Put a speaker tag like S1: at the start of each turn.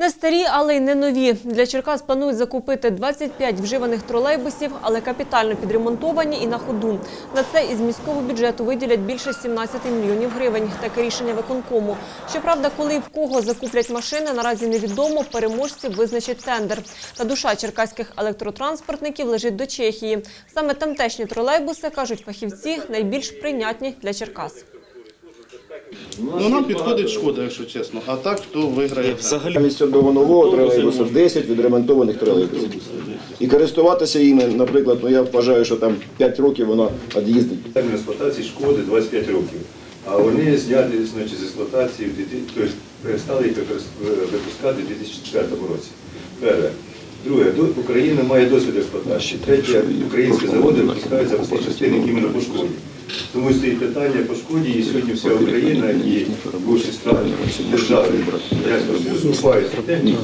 S1: Не старі, але й не нові. Для Черкас планують закупити 25 вживаних тролейбусів, але капітально підремонтовані і на ходу. На це із міського бюджету виділять більше 17 мільйонів гривень. Таке рішення виконкому. Щоправда, коли і в кого закуплять машини, наразі невідомо. Переможців визначить тендер. Та душа черкаських електротранспортників лежить до Чехії. Саме тамтешні тролейбуси, кажуть фахівці, найбільш прийнятні для Черкас.
S2: Ну нам підходить шкода, якщо чесно. А так хто виграє?
S3: Взагалі
S4: Замість цього нового тролейбуса 10 відремонтованих тролейбусів. І користуватися їми, наприклад, ну я вважаю, що там 5 років вона від'їздить.
S5: Термін експлуатації шкоди 25 років. А вони зняли значить, з експлуатації, тобто перестали їх випускати у 2004 році. Перше. Друге, Україна має досвід експлуатації. Третє, українські заводи випускають запасні частини іменно по шкоді. Тому стоїть питання по шкоді, і сьогодні вся Україна і більшість страни держави як вступають в техніку.